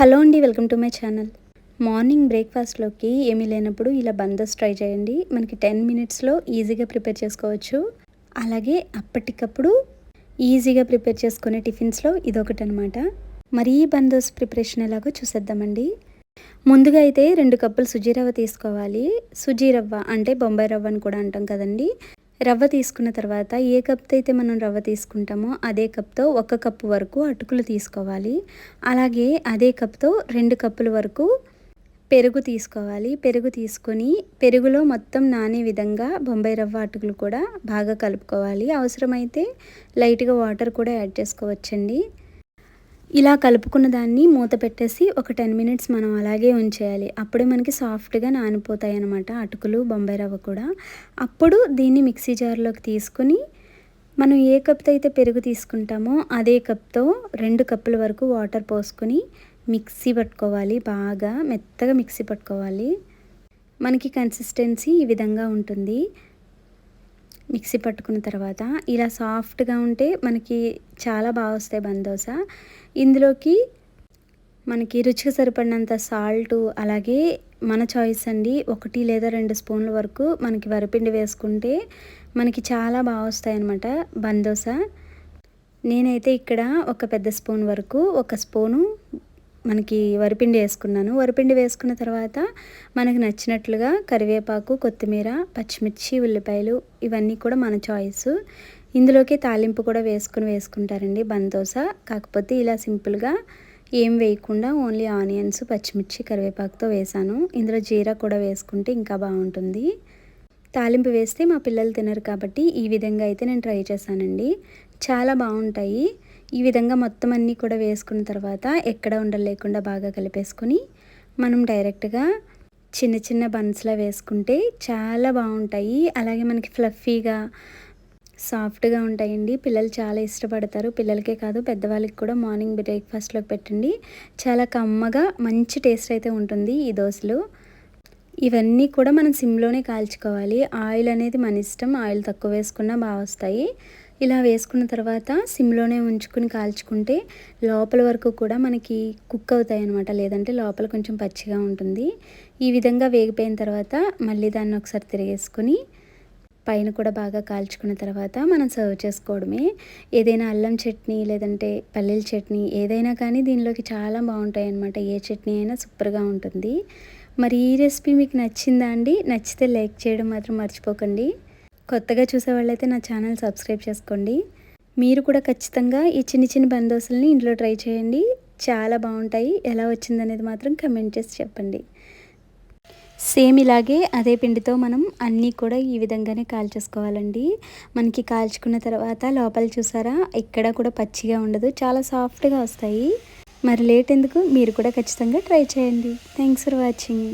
Hello అండి welcome to my channel. Morning బ్రేక్ఫాస్ట్లోకి ఏమీ లేనప్పుడు ఇలా బందోస్ ట్రై చేయండి. మనకి టెన్ మినిట్స్లో ఈజీగా ప్రిపేర్ చేసుకోవచ్చు. అలాగే అప్పటికప్పుడు ఈజీగా ప్రిపేర్ చేసుకునే టిఫిన్స్లో ఇదొకటి అనమాట మరీ బందోస్ ప్రిపరేషన్ ఎలాగో చూసేద్దామండి. ముందుగా అయితే రెండు కప్పులు సుజీరవ్వ తీసుకోవాలి. సుజీరవ్వ అంటే బొంబాయి రవ్వ అని కూడా అంటాం కదండి. రవ్వ తీసుకున్న తర్వాత ఏ కప్తో అయితే మనం రవ్వ తీసుకుంటామో అదే కప్తో ఒక కప్పు వరకు అటుకులు తీసుకోవాలి. అలాగే అదే కప్తో రెండు కప్పుల వరకు పెరుగు తీసుకోవాలి. పెరుగు తీసుకొని పెరుగులో మొత్తం నానే విధంగా బొంబాయి రవ్వ అటుకులు కూడా బాగా కలుపుకోవాలి. అవసరమైతే లైట్గా వాటర్ కూడా యాడ్ చేసుకోవచ్చండి. ఇలా కలుపుకున్న దాన్ని మూత పెట్టేసి ఒక టెన్ మినిట్స్ మనం అలాగే ఉంచేయాలి. అప్పుడే మనకి సాఫ్ట్గా నానిపోతాయి అనమాట అటుకులు బొంబాయి రవ్వ కూడా. అప్పుడు దీన్ని మిక్సీ జార్లోకి తీసుకుని మనం ఏ కప్తో అయితే పెరుగు తీసుకుంటామో అదే కప్తో రెండు కప్పుల వరకు వాటర్ పోసుకొని మిక్సీ పట్టుకోవాలి. బాగా మెత్తగా మిక్సీ పట్టుకోవాలి. మనకి కన్సిస్టెన్సీ ఈ విధంగా ఉంటుంది. మిక్సీ పట్టుకున్న తర్వాత ఇలా సాఫ్ట్గా ఉంటే మనకి చాలా బాగా వస్తాయి బందోస ఇందులోకి మనకి రుచికి సరిపడినంత సాల్ట్ అలాగే మన చాయిస్ అండి ఒకటి లేదా రెండు స్పూన్ల వరకు మనకి వరిపిండి వేసుకుంటే మనకి చాలా బాగా వస్తాయన్నమాట బందోస నేనైతే ఇక్కడ ఒక పెద్ద స్పూన్ వరకు ఒక స్పూను మనకి వరిపిండి వేసుకున్నాను. వరిపిండి వేసుకున్న తర్వాత మనకు నచ్చినట్లుగా కరివేపాకు కొత్తిమీర పచ్చిమిర్చి ఉల్లిపాయలు ఇవన్నీ కూడా మన చాయిస్. ఇందులోకి తాలింపు కూడా వేసుకుని వేసుకుంటారండి బందోస కాకపోతే ఇలా సింపుల్గా ఏం వేయకుండా ఓన్లీ ఆనియన్స్ పచ్చిమిర్చి కరివేపాకుతో వేసాను. ఇందులో జీరా కూడా వేసుకుంటే ఇంకా బాగుంటుంది. తాలింపు వేస్తే మా పిల్లలు తినరు కాబట్టి ఈ విధంగా అయితే నేను ట్రై చేశానండి. చాలా బాగుంటాయి. ఈ విధంగా మొత్తం అన్నీ కూడా వేసుకున్న తర్వాత ఎక్కడ ఉండలేకుండా బాగా కలిపేసుకొని మనం డైరెక్ట్గా చిన్న చిన్న బన్స్లో వేసుకుంటే చాలా బాగుంటాయి. అలాగే మనకి ఫ్లఫీగా సాఫ్ట్గా ఉంటాయండి. పిల్లలు చాలా ఇష్టపడతారు. పిల్లలకే కాదు పెద్దవాళ్ళకి కూడా మార్నింగ్ బ్రేక్ఫాస్ట్లోకి పెట్టండి. చాలా కమ్మగా మంచి టేస్ట్ అయితే ఉంటుంది ఈ దోశలు. ఇవన్నీ కూడా మనం సిమ్లోనే కాల్చుకోవాలి. ఆయిల్ అనేది మన ఇష్టం. ఆయిల్ తక్కువ వేసుకున్నా బాగా వస్తాయి. ఇలా వేసుకున్న తర్వాత సిమ్లోనే ఉంచుకుని కాల్చుకుంటే లోపల వరకు కూడా మనకి కుక్ అవుతాయి అనమాట లేదంటే లోపల కొంచెం పచ్చిగా ఉంటుంది. ఈ విధంగా వేగిపోయిన తర్వాత మళ్ళీ దాన్ని ఒకసారి తిరిగేసుకొని పైన కూడా బాగా కాల్చుకున్న తర్వాత మనం సర్వ్ చేసుకోవడమే. ఏదైనా అల్లం చట్నీ లేదంటే పల్లీల చట్నీ ఏదైనా కానీ దీనిలోకి చాలా బాగుంటాయి అనమాట ఏ చట్నీ అయినా సూపర్గా ఉంటుంది. మరి ఈ రెసిపీ మీకు నచ్చిందా అండి? నచ్చితే లైక్ చేయడం మాత్రం మర్చిపోకండి. కొత్తగా చూసే వాళ్ళైతే నా ఛానల్ సబ్స్క్రైబ్ చేసుకోండి. మీరు కూడా ఖచ్చితంగా ఈ చిన్న చిన్న బందోసుల్ని ఇంట్లో ట్రై చేయండి. చాలా బాగుంటాయి. ఎలా వచ్చిందనేది మాత్రం కమెంట్ చేసి చెప్పండి. సేమ్ ఇలాగే అదే పిండితో మనం అన్నీ కూడా ఈ విధంగానే కాల్చేసుకోవాలండి. మనకి కాల్చుకున్న తర్వాత లోపల చూసారా? ఎక్కడా కూడా పచ్చిగా ఉండదు. చాలా సాఫ్ట్గా వస్తాయి. మరి లేట్ ఎందుకు? మీరు కూడా ఖచ్చితంగా ట్రై చేయండి. Thanks for watching